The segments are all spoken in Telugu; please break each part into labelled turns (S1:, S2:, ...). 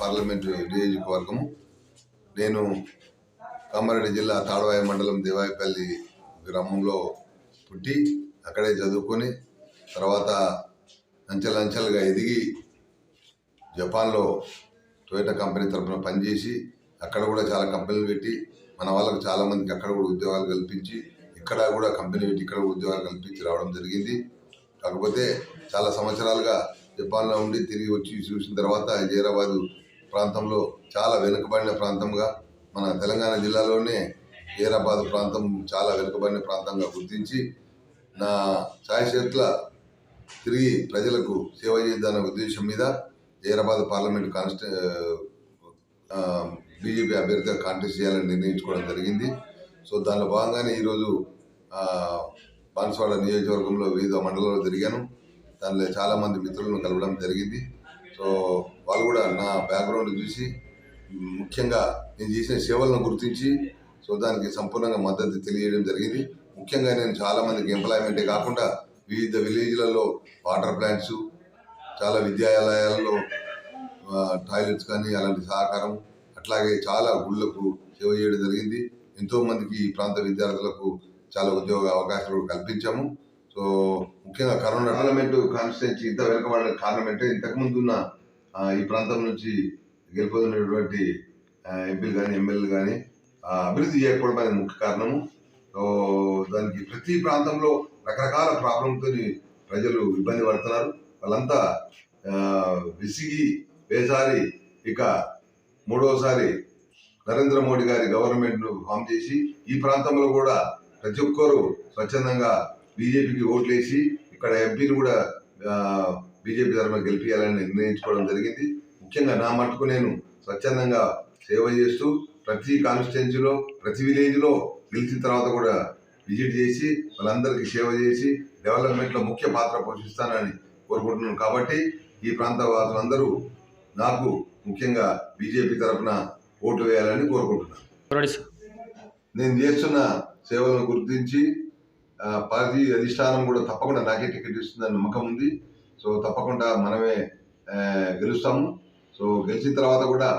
S1: పార్లమెంటు నియోజకవర్గము. నేను కామారెడ్డి జిల్లా తాడవాయి మండలం దేవాయపల్లి గ్రామంలో పుట్టి అక్కడే చదువుకొని తర్వాత అంచెలంచెలుగా ఎదిగి జపాన్లో టొయోటా కంపెనీ తరఫున పనిచేసి అక్కడ కూడా చాలా కంపెనీలు పెట్టి మన వాళ్ళకు చాలామందికి అక్కడ కూడా ఉద్యోగాలు కల్పించి ఇక్కడ కూడా కంపెనీ పెట్టి ఇక్కడ కూడా ఉద్యోగాలు కల్పించి రావడం జరిగింది. కాకపోతే చాలా సంవత్సరాలుగా జపాన్లో ఉండి తిరిగి వచ్చి చూసిన తర్వాత హైదరాబాదు ప్రాంతంలో చాలా వెనుకబడిన ప్రాంతంగా మన తెలంగాణ జిల్లాలోనే హైదరాబాద్ ప్రాంతం చాలా వెనుకబడిన ప్రాంతంగా గుర్తించి నా ఛాయశక్తుల తిరిగి ప్రజలకు సేవ చేద్దానే ఉద్దేశం మీద హైదరాబాద్ పార్లమెంట్ కాన్స్టి బీజేపీ అభ్యర్థిగా కాంటెస్ట్ చేయాలని నిర్ణయించుకోవడం జరిగింది. సో దానిలో భాగంగానే ఈరోజు ఆ, బాన్స్వాడ నియోజకవర్గంలో వివిధ మండలాల్లో తిరిగాను. దానిలో చాలామంది మిత్రులను కలవడం జరిగింది. సో వాళ్ళు కూడా నా బ్యాక్గ్రౌండ్ చూసి ముఖ్యంగా నేను చేసిన సేవలను గుర్తించి సో దానికి సంపూర్ణంగా మద్దతు తెలియడం జరిగింది. ముఖ్యంగా నేను చాలామందికి ఎంప్లాయ్మెంటే కాకుండా వివిధ విలేజ్లలో వాటర్ ప్లాంట్స్ చాలా విద్యాలయాలలో టాయిలెట్స్ కానీ అలాంటి సహకారం అట్లాగే చాలా గుళ్ళకు సేవ చేయడం జరిగింది. ఎంతోమందికి ఈ ప్రాంత విద్యార్థులకు చాలా ఉద్యోగ అవకాశాలు కల్పించాము. ముఖ్యంగా కరోనా టోర్నమెంట్ కాన్స్టిట్యూన్సీ ఇంత వెనుకబడిన కారణం అంటే ఇంతకుముందు ఉన్న ఈ ప్రాంతం నుంచి గెలుపొందినటువంటి ఎంపీలు కానీ ఎమ్మెల్యేలు కానీ అభివృద్ధి చేయకపోవడం అనేది ముఖ్య కారణము. సో దానికి ప్రతి ప్రాంతంలో రకరకాల ప్రాబ్లంతో ప్రజలు ఇబ్బంది పడుతున్నారు. వాళ్ళంతా విసిగి వేసారి ఇక మూడవసారి నరేంద్ర మోడీ గారి గవర్నమెంట్ను ఫామ్ చేసి ఈ ప్రాంతంలో కూడా ప్రతి ఒక్కరూ స్వచ్ఛందంగా బీజేపీకి ఓట్లేసి ఇక్కడ ఎంపీలు కూడా బీజేపీ తరఫున గెలిపించాలని నిర్ణయించుకోవడం జరిగింది. ముఖ్యంగా నా మటుకు నేను స్వచ్ఛందంగా సేవ చేస్తూ ప్రతి కాన్స్టిట్యున్సీలో ప్రతి విలేజ్లో గెలిచిన తర్వాత కూడా విజిట్ చేసి వాళ్ళందరికీ సేవ చేసి డెవలప్మెంట్లో ముఖ్య పాత్ర పోషిస్తానని కోరుకుంటున్నాను. కాబట్టి ఈ ప్రాంత వాసులందరూ నాకు ముఖ్యంగా బీజేపీ తరఫున ఓటు వేయాలని కోరుకుంటున్నాను. నేను చేస్తున్న సేవలను గుర్తించి పార్టీ అధిష్టానం కూడా తప్పకుండా నాకే టికెట్ ఇస్తుందని నమ్మకం ఉంది. సో తప్పకుండా మనమే గెలుస్తాము. సో గెలిచిన తర్వాత కూడా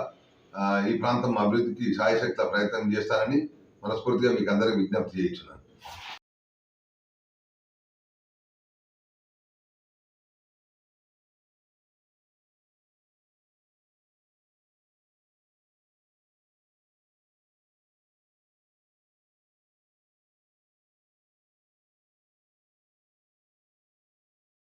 S1: ఈ ప్రాంతం అభివృద్ధికి సాయశక్త ప్రయత్నం చేస్తానని మనస్ఫూర్తిగా మీకు అందరికీ విజ్ఞప్తి చేయించున్నాను